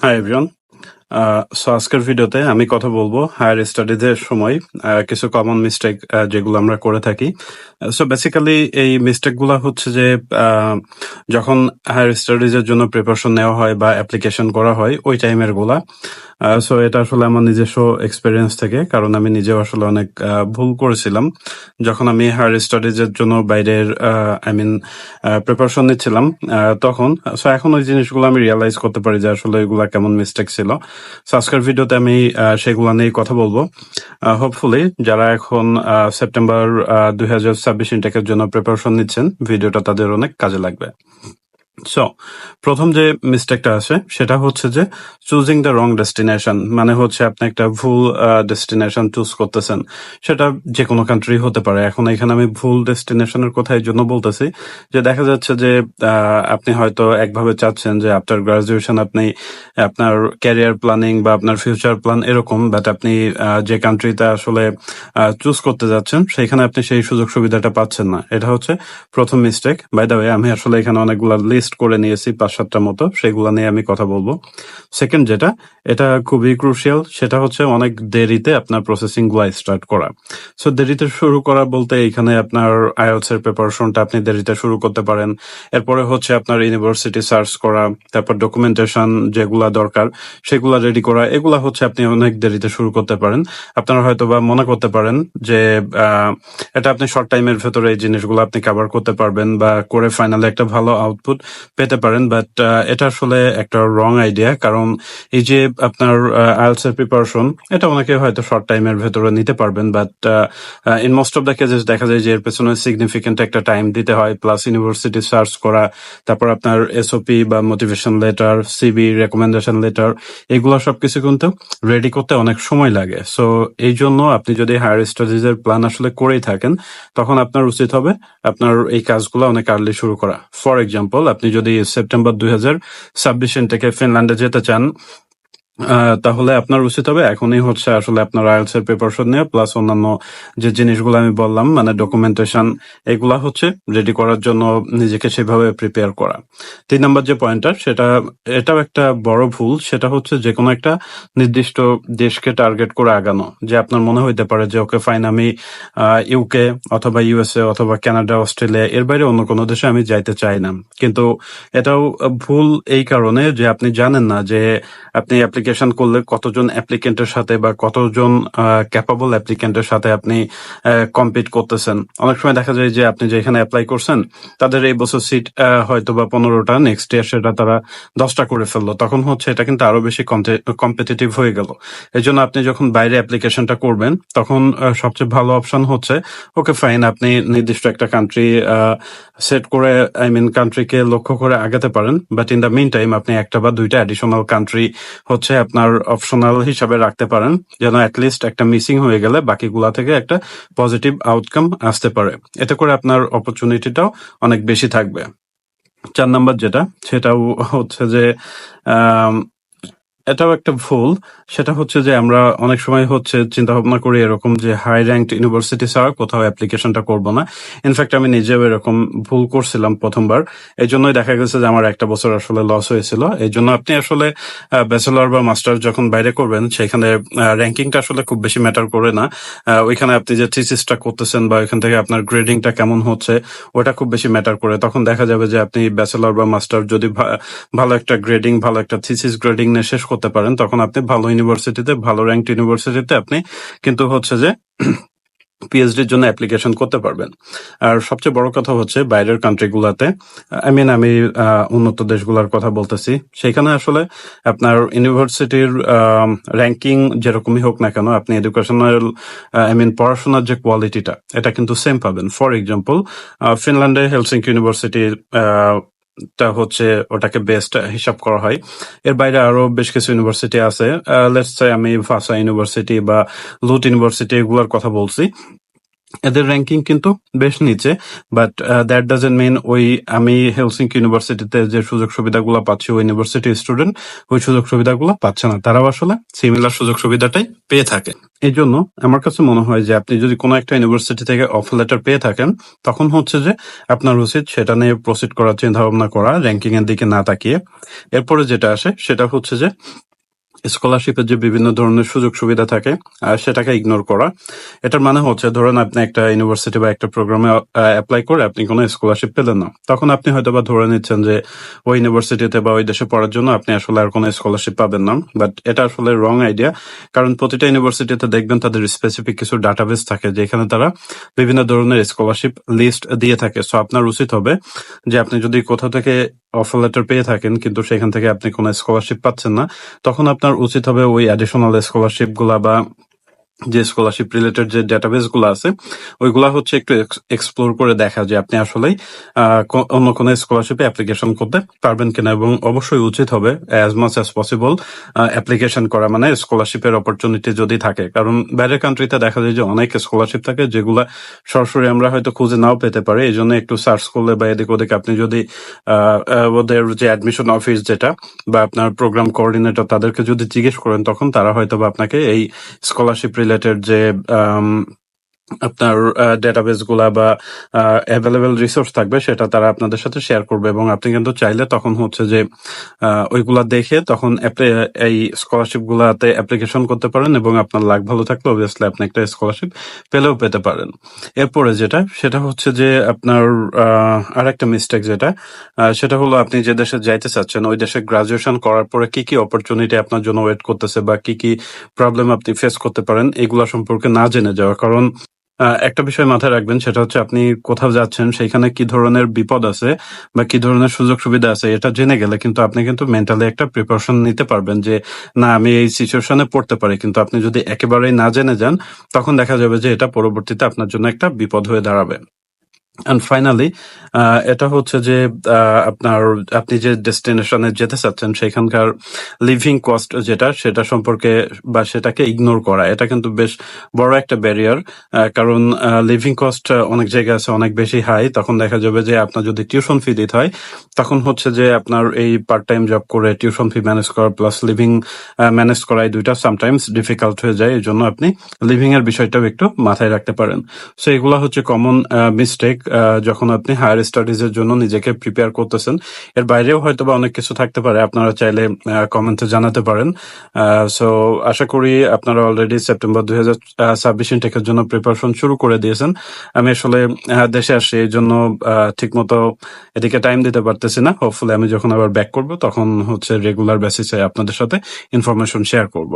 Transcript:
Hi everyone so আজকের ভিডিওতে আমি কথা বলব হায়ার স্টাডিজের সময় কিছু কমন মিস্টেক যেগুলো আমরা করে থাকি। সো বেসিক্যালি এই মিস্টেকগুলা হচ্ছে যে যখন হায়ার স্টাডিজের জন্য প্রিপারেশন নেওয়া হয় বা অ্যাপ্লিকেশন করা হয়, ওই টাইমেরগুলা। সো এটা আসলে আমার নিজস্ব এক্সপিরিয়েন্স থেকে, কারণ আমি নিজেও আসলে অনেক ভুল করেছিলাম। যখন আমি হায়ার স্টাডিজের জন্য বাইরের আই মিন প্রিপারেশন নিচ্ছিলাম তখন। সো এখন ওই জিনিসগুলো আমি রিয়েলাইজ করতে পারি যে আসলে এগুলা কেমন মিস্টেক ছিল। সো আজকের ভিডিওতে আমি সেগুলো নিয়ে কথা বলব। হোপফুলি যারা এখন সেপ্টেম্বর দুই হাজার ছাব্বিশ ইনটেকের জন্য প্রিপারেশন নিচ্ছেন, ভিডিওটা তাদের অনেক কাজে লাগবে। সো প্রথম যে মিস্টেকটা আছে, সেটা হচ্ছে যে চুজিং দ্য রং ডেস্টিনেশন মানে হচ্ছে আপনি একটা ভুল ডেস্টিনেশন চুজ করতেছেন। সেটা যে কোনো কান্ট্রি হতে পারে। এখন এখানে আমি ভুল ডেস্টিনেশনের কথা এই জন্য বলতেছি যে দেখা যাচ্ছে যে আপনি হয়তো একভাবে চাচ্ছেন যে আফটার গ্রাজুয়েশন আপনি আপনার ক্যারিয়ার প্ল্যানিং বা আপনার ফিউচার প্ল্যান এরকম বাট আপনি যে কান্ট্রিতে আসলে চুজ করতে যাচ্ছেন, সেখানে আপনি সেই সুযোগ সুবিধাটা পাচ্ছেন না। এটা হচ্ছে প্রথম মিস্টেক বাই দ্য ওয়ে আমি আসলে এখানে অনেকগুলো লিস্ট করে নিয়েছি পাঁচ সাতটা মতো, সেগুলো নিয়ে আমি কথা বলব। সেকেন্ড যেটা, এটা খুবই ক্রুশিয়াল সেটা হচ্ছে অনেক দেরিতে আপনার প্রসেসিংগুলা স্টার্ট করা। সো দেরিতে শুরু করা বলতে এখানে আপনার আইএলস এর প্রিপারেশনটা আপনি দেরিতে শুরু করতে পারেন। এরপরে হচ্ছে আপনার ইউনিভার্সিটি সার্চ করা, তারপর ডকুমেন্টেশন যেগুলা দরকার, সেগুলা রেডি করা, এগুলা হচ্ছে আপনি অনেক দেরিতে শুরু করতে পারেন। আপনারা হয়তো বা মনে করতে পারেন যে এটা আপনি শর্ট টাইমের ভেতরে এই জিনিসগুলো আপনি কভার করতে পারবেন বা করে ফাইনালি একটা ভালো আউটপুট পেতে পারেন বাট এটা আসলে একটা রং আইডিয়া কারণ এই যে আপনার আইএলস এর প্রিপারেশন এটা অনেকে হয়তো শর্ট টাইমের ভেতরে নিতে পারবেন but in most of the cases দেখা যায় যে এর পেছনে সিগনিফিকেন্ট একটা টাইম দিতে হয় প্লাস ইউনিভার্সিটি সার্চ করা, তারপর আপনার এসওপি বা motivation letter CV recommendation letter এগুলো সবকিছু কিন্তু রেডি করতে অনেক সময় লাগে। সো এই জন্য আপনি যদি হায়ার স্টাডিজ এর প্ল্যান আসলে করেই থাকেন, তখন আপনার উচিত হবে আপনার এই কাজগুলো অনেক আর্লি শুরু করা। ফর এক্সাম্পল আপনি যদি সেপ্টেম্বর দুই হাজার ছাব্বিশ থেকে ফিনল্যান্ডে যেতে চান তাহলে আপনার উচিত হবে, এখনই হচ্ছে আসলে আপনার আইএলস এর প্রিপারেশন নিয়ে প্লাস অন্যান্য যে জিনিসগুলো আমি বললাম মানে ডকুমেন্টেশন এগুলা হচ্ছে রেডি করার জন্য নিজেকে সেভাবে প্রিপেয়ার করা। তিন নম্বর যে পয়েন্টটা সেটা, এটাও একটা বড় ভুল, সেটা হচ্ছে যে কোনো একটা নির্দিষ্ট দেশকে টার্গেট করে আগানো, যে আপনার মনে হইতে পারে যে, ওকে ফাইন আমি ইউকে অথবা ইউএসএ অথবা কানাডা অস্ট্রেলিয়া এর বাইরে অন্য কোনো দেশে আমি যাইতে চাই না। কিন্তু এটাও ভুল এই কারণে যে আপনি জানেন না যে আপনি অ্যাপ্লিকেশন করলে কতজন অ্যাপ্লিকেন্টের সাথে বা কতজন ক্যাপাবল অ্যাপ্লিকেন্টের সাথে আপনি কম্পিট করতেছেন? অনেক সময় দেখা যায় যে আপনি যেখানে অ্যাপ্লাই করছেন, তাদের এই বছর সিট হয়তো বা পনেরোটা নেক্সট ইয়ার সেটা তারা দশটা করে ফেলল। তখন হচ্ছে এটা কিন্তু আরও বেশি কম্পিটিটিভ হয়ে গেল। এই জন্য আপনি যখন বাইরে অ্যাপ্লিকেশনটা করবেন, তখন সবচেয়ে ভালো অপশন হচ্ছে ওকে ফাইন আপনি নির্দিষ্ট একটা কান্ট্রি সেট করে আই মিন কান্ট্রিকে লক্ষ্য করে আগাতে পারেন। But in the mean time আপনি একটা বা দুইটা অ্যাডিশনাল কান্ট্রি হচ্ছে আপনার অপশনাল হিসাবে রাখতে পারেন, যেন অ্যাটলিস্ট একটা মিসিং হয়ে গেলে বাকিগুলা থেকে একটা পজিটিভ আউটকাম আসতে পারে। এতে করে আপনার অপরচুনিটিটাও অনেক বেশি থাকবে। চার নাম্বার যেটা, সেটাও হচ্ছে যে এটাও একটা ভুল। সেটা হচ্ছে যে আমরা অনেক সময় হচ্ছে চিন্তা ভাবনা করি এরকম যে হাই র্যাঙ্কড ইউনিভার্সিটি ছাড়া কোথাও অ্যাপ্লিকেশনটা করব না। ইনফ্যাক্ট আমি নিজেও এরকম ভুল করছিলাম প্রথমবার। এই জন্যই দেখা গেছে যে আমার একটা বছর আসলে লস হয়েছিল। এই জন্য আপনি আসলে ব্যাচেলর বা মাস্টার যখন বাইরে করবেন, সেখানে র্যাঙ্কিংটা আসলে খুব বেশি ম্যাটার করে না। ওইখানে আপনি যে থিসিসটা করতেছেন বা ওইখান থেকে আপনার গ্রেডিংটা কেমন হচ্ছে, ওটা খুব বেশি ম্যাটার করে। তখন দেখা যাবে যে আপনি ব্যাচেলর বা মাস্টার যদি ভালো একটা গ্রেডিং ভালো একটা থিসিস গ্রেডিং নিয়ে শেষ করতে পারেন। তখন আপনি ভালো ইউনিভার্সিটিতে ভালো র্যাঙ্ক ইউনিভার্সিটিতে আপনি কিন্তু হচ্ছে যে পিএইচডির জন্য অ্যাপ্লিকেশন করতে পারবেন। আর সবচেয়ে বড় কথা হচ্ছে বাইরের কান্ট্রিগুলোতে আই মিন আমি উন্নত দেশগুলোর কথা বলতেছি। সেখানে আসলে আপনার ইউনিভার্সিটির র্যাঙ্কিং যেরকমই হোক না কেন, আপনি এডুকেশনাল আই মিন পড়াশোনার যে কোয়ালিটিটা এটা কিন্তু সেম পাবেন। ফর এক্সাম্পল ফিনল্যান্ডে হেলসিঙ্কি ইউনিভার্সিটি টা হচ্ছে ওটাকে বেস্ট হিসাব করা হয়। এর বাইরে আরও বেশ কিছু ইউনিভার্সিটি আছে। লেটস আমি ফাসা ইউনিভার্সিটি বা লুট ইউনিভার্সিটি এগুলোর কথা বলছি। এদের র্যাঙ্কিং কিন্তু বেশ নিচে বাট দ্যাট ডাজেন্ট মিন ওই আমি হেলসিঙ্কি ইউনিভার্সিটিতে যে সুযোগ সুবিধাগুলো পাচ্ছি, ওই ইউনিভার্সিটির স্টুডেন্ট ওই সুযোগ সুবিধাগুলো পাচ্ছে না। তারাও আসলে সিমিলার সুযোগ সুবিধাটাই পেয়ে থাকে। এই জন্য আমার কাছে মনে হয় যে আপনি যদি কোনো একটা ইউনিভার্সিটি থেকে অফার লেটার পেয়ে থাকেন, তখন হচ্ছে যে আপনার উচিত সেটা নিয়ে প্রসিড করার চিন্তা ভাবনা করা র্যাঙ্কিং এর দিকে না তাকিয়ে। এরপরে যেটা আসে, সেটা হচ্ছে যে স্কলারশিপের যে বিভিন্ন ধরনের সুযোগ সুবিধা থাকে সেটাকে ইগনোর করা। এটার মানে হচ্ছে, ধরেন আপনি একটা ইউনিভার্সিটি বা একটা প্রোগ্রামে অ্যাপ্লাই করে আপনি কোনো স্কলারশিপ পেলেন না। তখন আপনি হয়তো বা ধরে নিচ্ছেন যে, ওই ইউনিভার্সিটিতে বা ওই দেশে পড়ার জন্য আপনি আসলে আর কোনো স্কলারশিপ পাবেন না। বাট এটা আসলে রং আইডিয়া কারণ প্রতিটা ইউনিভার্সিটিতে দেখবেন তাদের স্পেসিফিক কিছু ডাটাবেস থাকে, যেখানে তারা বিভিন্ন ধরনের স্কলারশিপ লিস্ট দিয়ে থাকে। সো আপনার উচিত হবে যে, আপনি যদি কোথাও থেকে অফার লেটার পেয়ে থাকেন, কিন্তু সেখান থেকে আপনি কোনো স্কলারশিপ পাচ্ছেন না, তখন আপনার উচিত হবে ওই অ্যাডিশনাল স্কলারশিপগুলা বা যে স্কলারশিপ রিলেটেড যে ডেটাবেসগুলো আছে ওইগুলা হচ্ছে একটু এক্সপ্লোর করে দেখা যে আপনি আসলেই আহ, অন্য কোনো স্কলারশিপে অ্যাপ্লিকেশন করতে পারবেন কিনা এবং অবশ্যই উচিত হবে as much as possible application করা। মানে স্কলারশিপের অপরচুনিটি যদি থাকে। কারণ বাইরের কান্ট্রিতে দেখা যায় যে অনেক স্কলারশিপ থাকে যেগুলা সরাসরি আমরা হয়তো খুঁজে নাও পেতে পারি। এই জন্য একটু সার্চ করলে বা এদিক ওদিক আপনি যদি ওদের যে অ্যাডমিশন অফিস যেটা বা আপনার প্রোগ্রাম কোঅর্ডিনেটর তাদেরকে যদি জিজ্ঞেস করেন তখন তারা হয়তো বা আপনাকে এই স্কলারশিপ রিলেটেড যে আম, আপনার ডেটাবেসগুলা বা অ্যাভেলেবেল রিসোর্স থাকবে, সেটা তারা আপনাদের সাথে শেয়ার করবে। এবং আপনি কিন্তু চাইলে তখন হচ্ছে যে ওইগুলা দেখে তখন এই স্কলারশিপ গুলাতে অ্যাপ্লিকেশন করতে পারেন এবং আপনার লাক ভালো থাকলে অবভিয়াসলি আপনি একটা স্কলারশিপ পেলেও পেতে পারেন। এরপরে যেটা, সেটা হচ্ছে যে আপনার আর একটা মিস্টেক যেটা সেটা হলো আপনি যে দেশে যাইতে চাচ্ছেন, ওই দেশে গ্রাজুয়েশন করার পরে কি কি অপরচুনিটি আপনার জন্য ওয়েট করতেছে বা কি কি প্রবলেম আপনি ফেস করতে পারেন, এগুলা সম্পর্কে না জেনে যাওয়া। কারণ একটা বিষয় মাথায় রাখবেন, সেটা হচ্ছে আপনি কোথাও যাচ্ছেন সেখানে কি ধরনের বিপদ আছে বা কি ধরনের সুযোগ সুবিধা আছে, এটা জেনে গেলে কিন্তু আপনি কিন্তু মেন্টালি একটা প্রিপারেশন নিতে পারবেন যে, না, আমি এই সিচুয়েশনে পড়তে পারি। কিন্তু আপনি যদি একেবারেই না জেনে যান, তখন দেখা যাবে যে এটা পরবর্তীতে আপনার জন্য একটা বিপদ হয়ে দাঁড়াবে। অ্যান্ড ফাইনালি এটা হচ্ছে যে আপনার, আপনি যে ডেস্টিনেশনে যেতে চাচ্ছেন, সেখানকার লিভিং কস্ট যেটা, সেটা সম্পর্কে বা সেটাকে ইগনোর করা। এটা কিন্তু বেশ বড় একটা ব্যারিয়ার কারণ লিভিং কস্ট অনেক জায়গায় আছে, অনেক বেশি হাই তখন দেখা যাবে যে, আপনার যদি টিউশন ফি দিতে হয়, তখন হচ্ছে যে, আপনার এই পার্ট টাইম জব করে টিউশন ফি ম্যানেজ করা প্লাস লিভিং ম্যানেজ করা, এই দুইটা সামটাইমস ডিফিকাল্ট হয়ে যায়। এই জন্য আপনি লিভিং এর বিষয়টাও একটু মাথায় রাখতে পারেন। সো এগুলা হচ্ছে কমন মিস্টেক যখন আপনি হায়ার স্টাডিজ এর জন্য নিজেকে প্রিপেয়ার করতেছেন, এর বাইরেও হয়তো বা অনেক কিছু থাকতে পারে, আপনারা চাইলে কমেন্টে জানাতে পারেন। সো আশা করি আপনারা অলরেডি সেপ্টেম্বর দুই হাজার ছাব্বিশ ইনটেকের জন্য প্রিপারেশন শুরু করে দিয়েছেন। আমি আসলে দেশে আসি, এই জন্য ঠিক মতো এদিকে টাইম দিতে পারতেছি না। হোপফুলি আমি যখন আবার ব্যাক করব, তখন হচ্ছে রেগুলার বেসিসে আপনাদের সাথে ইনফরমেশন শেয়ার করব।